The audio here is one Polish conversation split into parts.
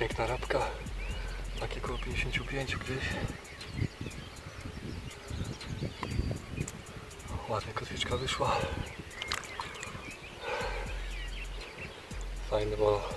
piękna rabka. Takie koło 55 gdzieś. Ładnie kotwiczka wyszła. Fajny, bo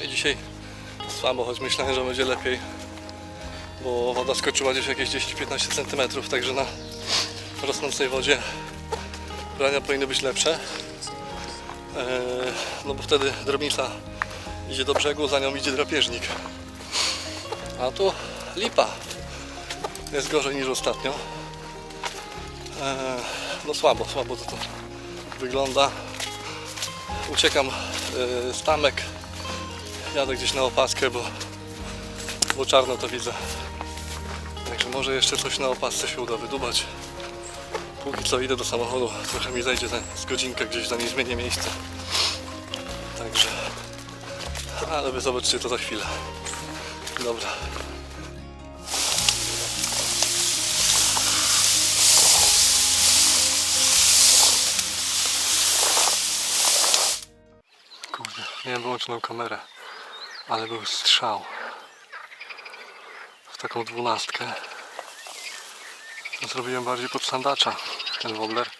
No i dzisiaj słabo, choć myślałem, że będzie lepiej, bo woda skoczyła gdzieś jakieś 10-15 cm, także na rosnącej wodzie brania powinny być lepsze. Eee, no bo wtedy drobnica idzie do brzegu, za nią idzie drapieżnik. A tu lipa. Jest gorzej niż ostatnio. Eee, no słabo, słabo to, to wygląda. Uciekam eee, z tamek. Jadę gdzieś na opaskę, bo, bo czarno to widzę. Także może jeszcze coś na opasce się uda wydubać. Póki co idę do samochodu, trochę mi zajdzie ten, z godzinkę gdzieś zanim zmienię miejsce. Także, ale wy zobaczycie to za chwilę. Dobra. Kurde, miałem wyłączoną kamerę, ale był strzał w taką dwunastkę. Zrobiłem bardziej pod sandacza ten wobbler.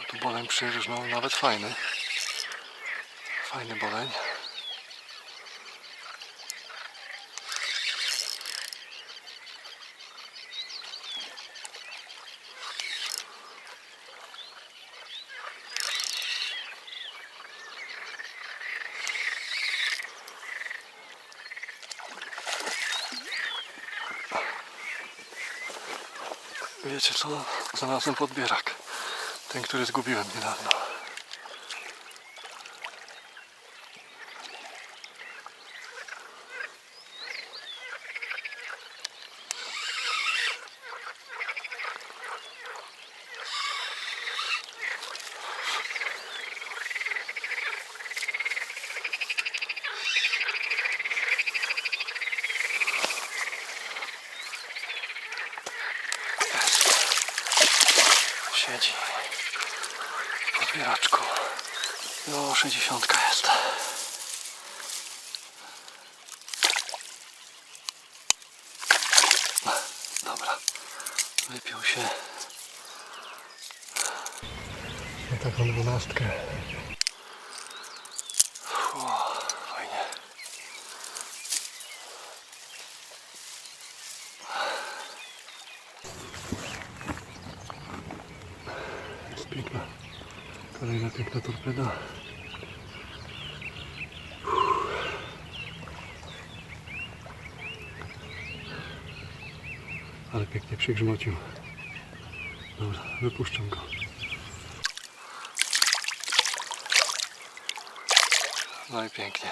A tu boleń przyjeżdżasz, no nawet fajny. Fajny boleń. Wiecie co? Znalazłem podbierak. Ten, który zgubiłem niedawno. Siedzi podbieraczku. No, 60 jest. Dobra. Wypił się na taką dwunastkę. Ło, fajnie. Jest piękna. Kolejna piękna torpeda. Ale pięknie przygrzmocił. Dobra, wypuszczam go. No i pięknie.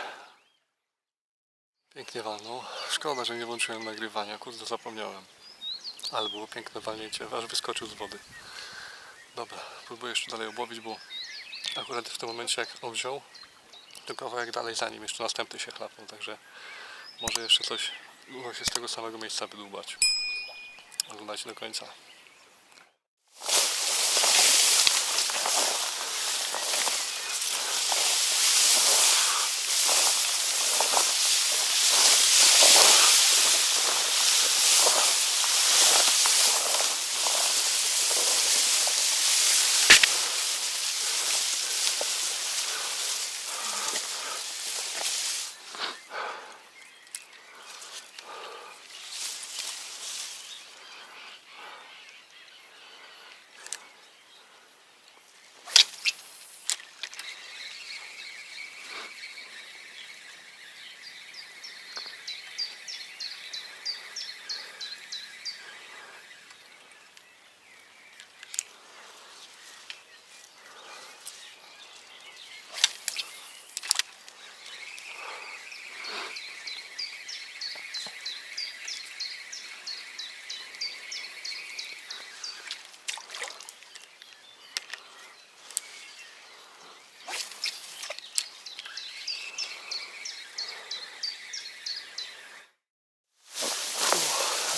Pięknie walnął. Szkoda, że nie włączyłem nagrywania. Kurde, zapomniałem. Ale było piękne walnięcie, aż wyskoczył z wody. Dobra, próbuję jeszcze dalej obłowić, bo akurat w tym momencie jak on wziął, to kawałek dalej za nim jeszcze następny się chlapnął, także może jeszcze coś się z tego samego miejsca wydłubać. Oglądajcie do końca.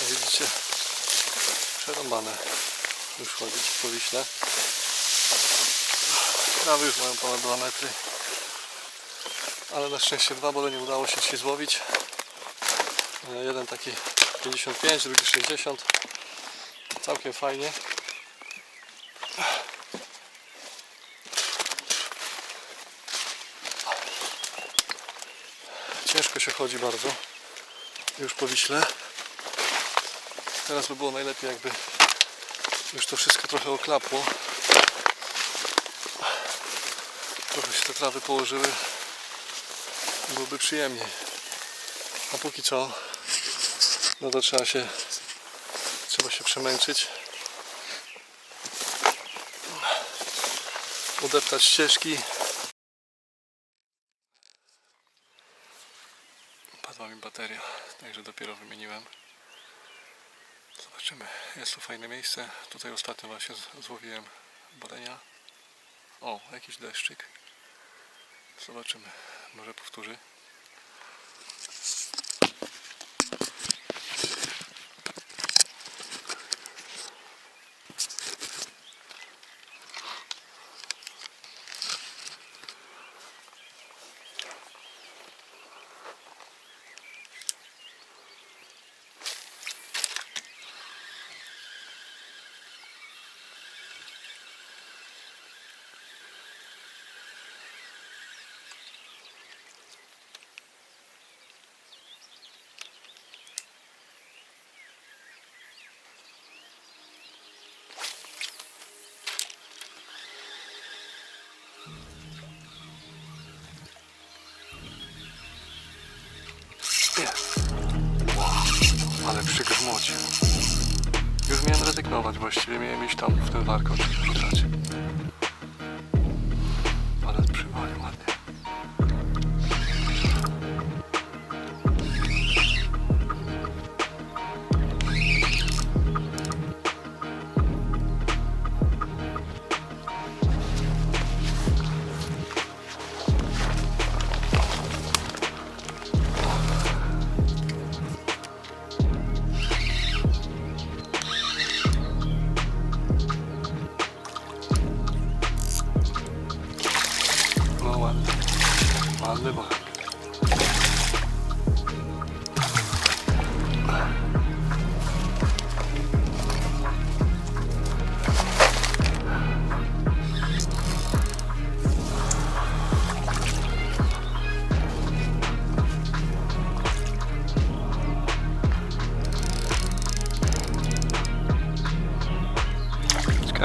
Jak widzicie, już chodzić po Wiśle. Krawy już mają ponad 2 metry. Ale na szczęście dwa, bo nie udało się złowić. E, Jeden taki 55, drugi 60. Całkiem fajnie. Ciężko się chodzi bardzo. Już po Wiśle. Teraz by było najlepiej jakby już to wszystko trochę oklapło. Trochę się te trawy położyły. Byłoby przyjemniej. A póki co, no to trzeba się trzeba się przemęczyć. Udeptać ścieżki. Padła mi bateria, także dopiero wymieniłem. Zobaczymy. Jest tu fajne miejsce. Tutaj ostatnio właśnie złowiłem bolenia. O, jakiś deszczyk. Zobaczymy. Może powtórzy. Jest. Ale przygrzmocie. Już miałem rezygnować właściwie, miałem iść tam w ten warkocz rzucać.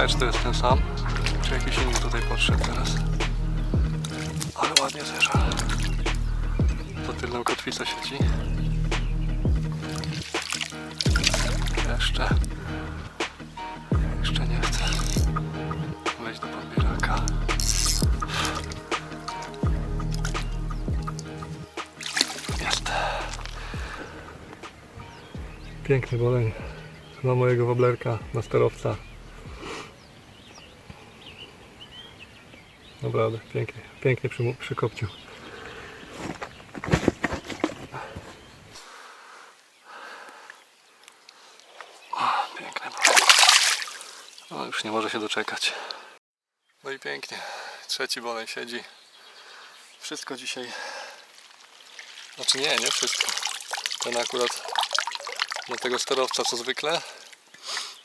Czy to jest ten sam, czy jakiś inny tutaj podszedł teraz. Ale ładnie zerza. Za tylną kotwicę siedzi. Jeszcze. Jeszcze nie chcę wejść do podbieraka. Jest. Piękny boleń na mojego woblerka, na sterowca. Naprawdę, pięknie, pięknie przy, przykopcił. O, Piękny boleń. No już nie może się doczekać. No i pięknie. Trzeci boleń siedzi. Wszystko dzisiaj. Znaczy nie, nie wszystko. Ten akurat na tego sterowca co zwykle,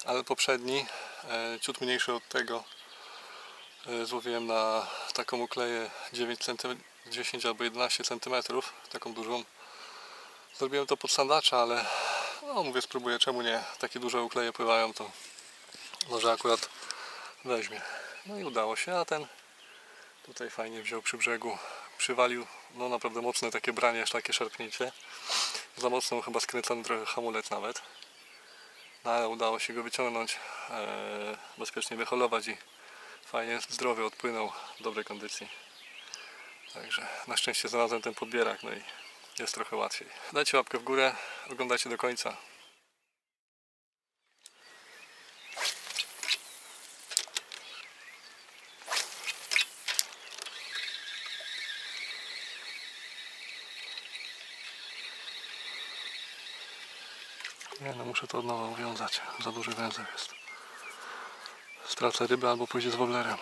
ale poprzedni, e, ciut mniejszy od tego, złowiłem na taką ukleję 9 cm, 10 albo 11 cm, taką dużą. Zrobiłem to pod sandacza, ale no mówię spróbuję, czemu nie, takie duże ukleje pływają, to może akurat weźmie. No i udało się, a ten tutaj fajnie wziął przy brzegu, przywalił, no naprawdę mocne takie branie, takie szarpnięcie. Za mocno chyba skręcony trochę hamulec nawet. No ale udało się go wyciągnąć, e, bezpiecznie wyholować i fajnie zdrowy odpłynął w dobrej kondycji. Także na szczęście znalazłem ten podbierak, no i jest trochę łatwiej. Dajcie łapkę w górę, oglądajcie do końca. Nie no, muszę to od nowa uwiązać. Za duży węzeł jest. Stracę rybę albo pójdzie z woblerem.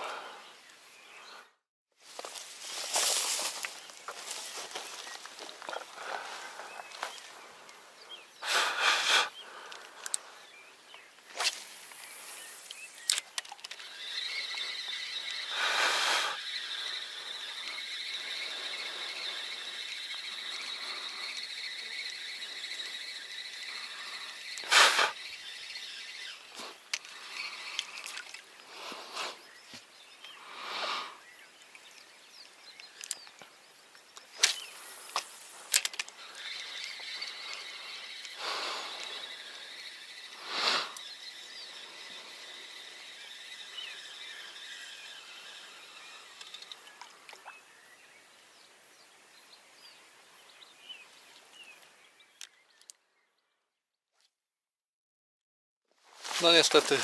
No niestety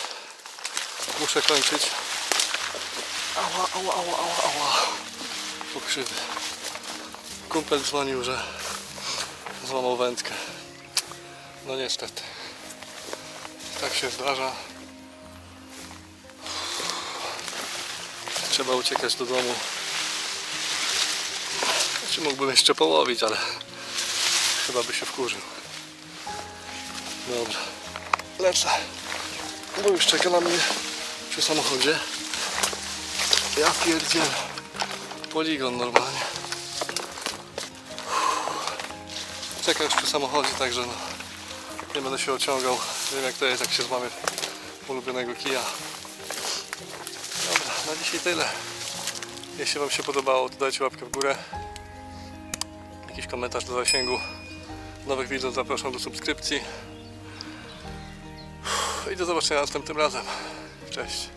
muszę kończyć. Ała, ała, ała, ała, ała. Pokrzywy. Kumpel dzwonił, że złamał wędkę. No niestety. Tak się zdarza. Trzeba uciekać do domu. Znaczy mógłbym jeszcze połowić, ale chyba by się wkurzył. Dobra. Lecę. Bo już czeka na mnie przy samochodzie. Ja pierdzielę. Poligon normalnie. Czeka już przy samochodzie, także no, nie będę się ociągał. Wiem jak to jest, jak się złamie ulubionego kija. Dobra, na dzisiaj tyle. Jeśli Wam się podobało, to dajcie łapkę w górę. Jakiś komentarz do zasięgu. Nowych widzów zapraszam do subskrypcji. Do zobaczenia następnym razem. Cześć.